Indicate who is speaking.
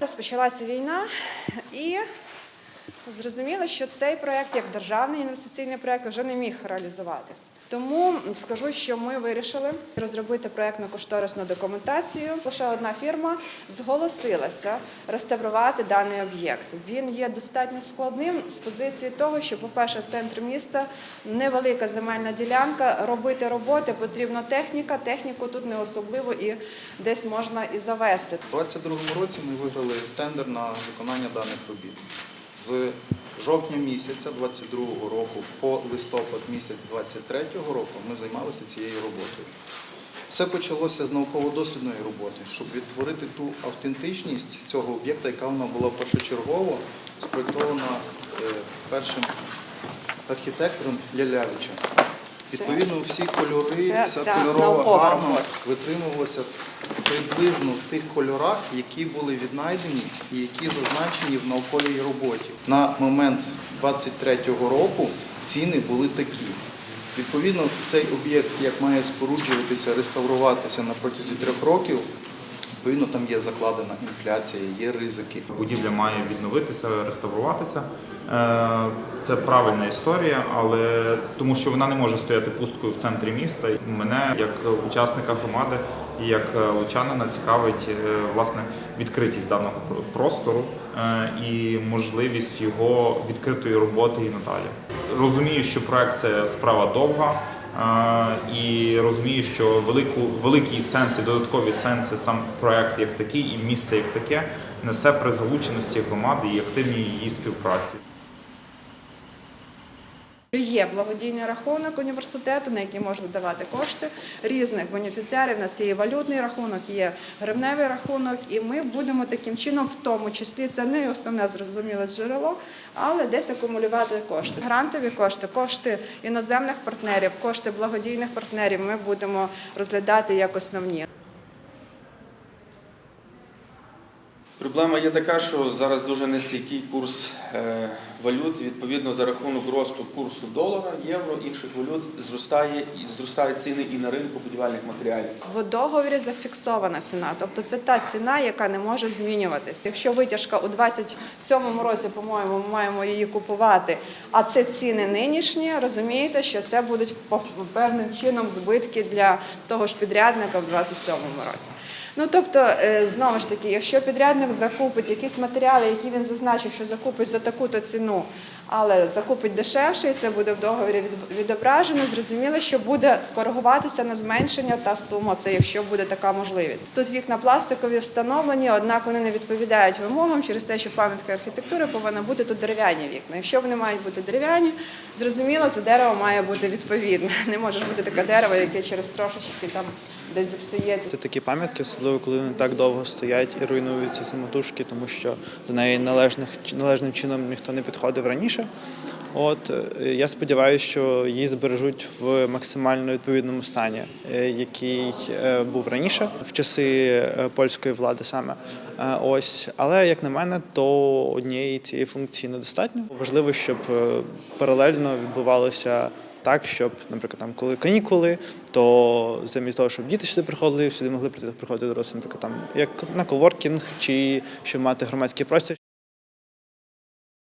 Speaker 1: Розпочалася війна і зрозуміло, що цей проект, як державний інвестиційний проект, вже не міг реалізуватись. Тому скажу, що ми вирішили розробити проектно-кошторисну документацію. Лише одна фірма зголосилася реставрувати даний об'єкт. Він є достатньо складним з позиції того, що, по-перше, центр міста невелика земельна ділянка. Робити роботи потрібна техніка. Техніку тут не особливо і десь можна і завести.
Speaker 2: У 2022 році ми виграли тендер на виконання даних робіт. З жовтня місяця 2022 року по листопад місяць 2023 року ми займалися цією роботою. Все почалося з науково-дослідної роботи, щоб відтворити ту автентичність цього об'єкта, яка вона була першочергово спроєктована е, першим архітектором Лялявичем. Відповідно, всі кольори,
Speaker 1: Це-
Speaker 2: вся кольорова гама витримувалася приблизно в тих кольорах, які були віднайдені і які зазначені в науковій роботі. На момент 23-го року ціни були такі. Відповідно, цей об'єкт, як має споруджуватися, реставруватися на протязі трьох років, відповідно, там є закладена інфляція, є ризики.
Speaker 3: Будівля має відновитися, реставруватися. Е, Це правильна історія, але тому що вона не може стояти пусткою в центрі міста. Мене як учасника громади і як е, лучанина цікавить е, власне відкритість даного про- простору і можливість його відкритої роботи і надалі. Розумію, що проект це справа довга. І розумію, що велику, великі сенси, додаткові сенси сам проект як такий і місце як таке несе при залученості громади і активній її співпраці.
Speaker 1: Є благодійний рахунок університету, на який можна давати кошти різних бенефіціарів. У нас є валютний рахунок, є гривневий рахунок, і ми будемо таким чином, в тому числі, це не основне зрозуміле джерело, але десь акумулювати кошти. Грантові кошти, кошти іноземних партнерів, кошти благодійних партнерів ми будемо розглядати як основні.
Speaker 4: Проблема є така, що зараз дуже нестійкий курс е, валют. Відповідно, за рахунок росту курсу долара, євро, інших валют зростає і зростають ціни і на ринку будівельних матеріалів.
Speaker 1: В договорі зафіксована ціна, тобто це та ціна, яка не може змінюватись. Якщо витяжка у 27-му році, по-моєму, ми маємо її купувати, а це ціни нинішні, розумієте, що це будуть певним чином збитки для того ж підрядника в 27-му році. Ну тобто, е, знову ж таки, якщо підрядник закупить якісь матеріали, які він зазначив, що закупить за таку-то ціну, але закупить дешевше, і це буде в договорі від- відображено. Зрозуміло, що буде коригуватися на зменшення та сума. Це якщо буде така можливість. Тут вікна пластикові встановлені, однак вони не відповідають вимогам через те, що пам'ятка архітектури повинна бути тут дерев'яні вікна. Якщо вони мають бути дерев'яні, зрозуміло, це дерево має бути відповідне. Не може бути таке дерево, яке через трошечки там десь зіпсується.
Speaker 5: Це такі пам'ятки, особливо коли вони так довго стоять і руйнуються самотужки, тому що до неї належних, належним чином ніхто не підходив раніше. От е, я сподіваюся, що її збережуть в максимально відповідному стані, е, який е, був раніше, в часи польської влади саме. Ось, але як на мене, то однієї цієї функції недостатньо. Важливо, щоб паралельно відбувалося так, щоб, наприклад, там, коли канікули, то замість того, щоб діти сюди приходили, сюди могли приходити дорослі, наприклад, там як на коворкінг, чи щоб мати громадський простір.